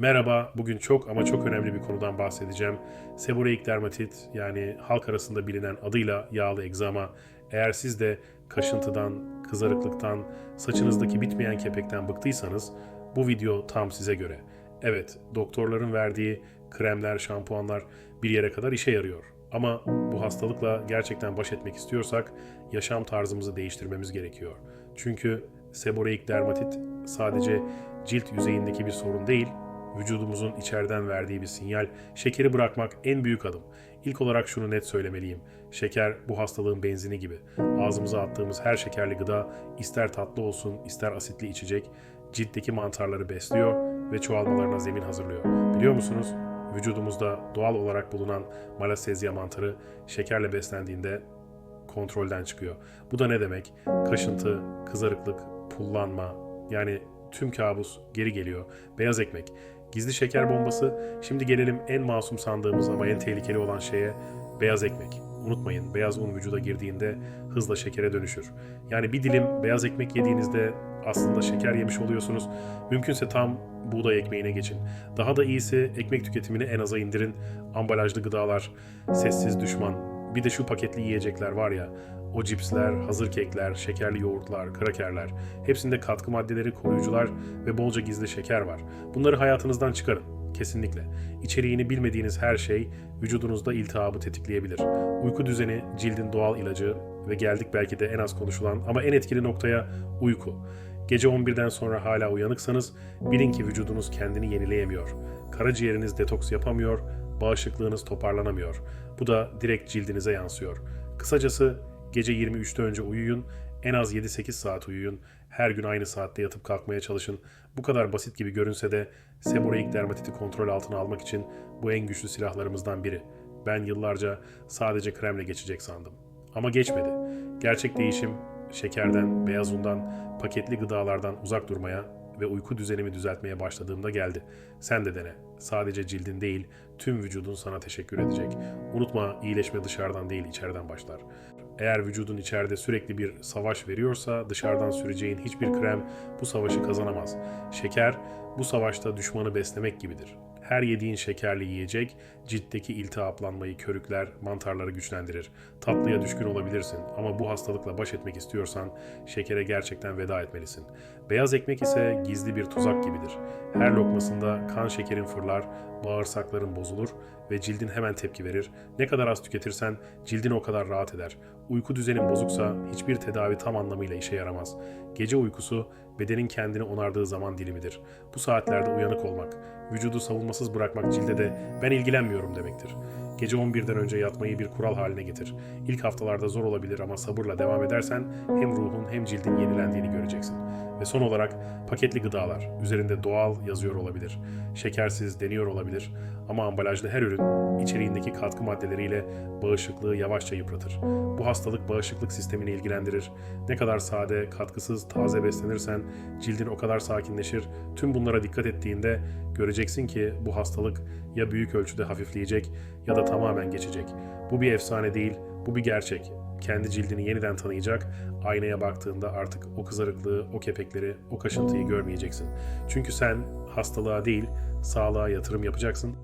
Merhaba, bugün çok ama çok önemli bir konudan bahsedeceğim. Seboreik dermatit yani halk arasında bilinen adıyla yağlı egzama. Eğer siz de kaşıntıdan, kızarıklıktan, saçınızdaki bitmeyen kepekten bıktıysanız bu video tam size göre. Evet, doktorların verdiği kremler, şampuanlar bir yere kadar işe yarıyor. Ama bu hastalıkla gerçekten baş etmek istiyorsak yaşam tarzımızı değiştirmemiz gerekiyor. Çünkü seboreik dermatit sadece cilt yüzeyindeki bir sorun değil, vücudumuzun içeriden verdiği bir sinyal. Şekeri bırakmak en büyük adım. İlk olarak şunu net söylemeliyim. Şeker bu hastalığın benzini gibi. Ağzımıza attığımız her şekerli gıda ister tatlı olsun ister asitli içecek ciltteki mantarları besliyor ve çoğalmalarına zemin hazırlıyor. Biliyor musunuz? Vücudumuzda doğal olarak bulunan Malassezia mantarı şekerle beslendiğinde kontrolden çıkıyor. Bu da ne demek? Kaşıntı, kızarıklık, pullanma yani tüm kabus geri geliyor. Beyaz ekmek, gizli şeker bombası. Şimdi gelelim en masum sandığımız ama en tehlikeli olan şeye beyaz ekmek. Unutmayın beyaz un vücuda girdiğinde hızla şekere dönüşür. Yani bir dilim beyaz ekmek yediğinizde aslında şeker yemiş oluyorsunuz. Mümkünse tam buğday ekmeğine geçin. Daha da iyisi ekmek tüketimini en aza indirin. Ambalajlı gıdalar, sessiz düşman, bir de şu paketli yiyecekler var ya, o cipsler, hazır kekler, şekerli yoğurtlar, krakerler, hepsinde katkı maddeleri, koruyucular ve bolca gizli şeker var. Bunları hayatınızdan çıkarın. Kesinlikle. İçeriğini bilmediğiniz her şey vücudunuzda iltihabı tetikleyebilir. Uyku düzeni cildin doğal ilacı ve geldik belki de en az konuşulan ama en etkili noktaya uyku. Gece 11'den sonra hala uyanıksanız bilin ki vücudunuz kendini yenileyemiyor. Karaciğeriniz detoks yapamıyor, bağışıklığınız toparlanamıyor. Bu da direkt cildinize yansıyor. Kısacası gece 23'te önce uyuyun, en az 7-8 saat uyuyun, her gün aynı saatte yatıp kalkmaya çalışın. Bu kadar basit gibi görünse de seboreik dermatiti kontrol altına almak için bu en güçlü silahlarımızdan biri. Ben yıllarca sadece kremle geçecek sandım. Ama geçmedi. Gerçek değişim şekerden, beyaz undan, paketli gıdalardan uzak durmaya ve uyku düzenimi düzeltmeye başladığımda geldi. Sen de dene. Sadece cildin değil, tüm vücudun sana teşekkür edecek. Unutma iyileşme dışarıdan değil içeriden başlar. Eğer vücudun içeride sürekli bir savaş veriyorsa dışarıdan süreceğin hiçbir krem bu savaşı kazanamaz. Şeker bu savaşta düşmanı beslemek gibidir. Her yediğin şekerli yiyecek ciltteki iltihaplanmayı körükler, mantarları güçlendirir. Tatlıya düşkün olabilirsin ama bu hastalıkla baş etmek istiyorsan şekere gerçekten veda etmelisin. Beyaz ekmek ise gizli bir tuzak gibidir. Her lokmasında kan şekerin fırlar, bağırsakların bozulur ve cildin hemen tepki verir. Ne kadar az tüketirsen cildin o kadar rahat eder. Uyku düzenin bozuksa hiçbir tedavi tam anlamıyla işe yaramaz. Gece uykusu bedenin kendini onardığı zaman dilimidir. Bu saatlerde uyanık olmak, vücudu savunmasız bırakmak cilde de ben ilgilenmiyorum demektir. Gece 11'den önce yatmayı bir kural haline getir. İlk haftalarda zor olabilir ama sabırla devam edersen hem ruhun hem cildin yenilendiğini göreceksin. Ve son olarak paketli gıdalar. Üzerinde doğal yazıyor olabilir. Şekersiz deniyor olabilir. Ama ambalajlı her ürün içeriğindeki katkı maddeleriyle bağışıklığı yavaşça yıpratır. Bu hastalık bağışıklık sistemini ilgilendirir. Ne kadar sade, katkısız, taze beslenirsen cildin o kadar sakinleşir. Tüm bunlara dikkat ettiğinde göreceksin ki bu hastalık ya büyük ölçüde hafifleyecek ya da tamamen geçecek. Bu bir efsane değil, bu bir gerçek. Kendi cildini yeniden tanıyacak, aynaya baktığında artık o kızarıklığı, o kepekleri, o kaşıntıyı görmeyeceksin. Çünkü sen hastalığa değil, sağlığa yatırım yapacaksın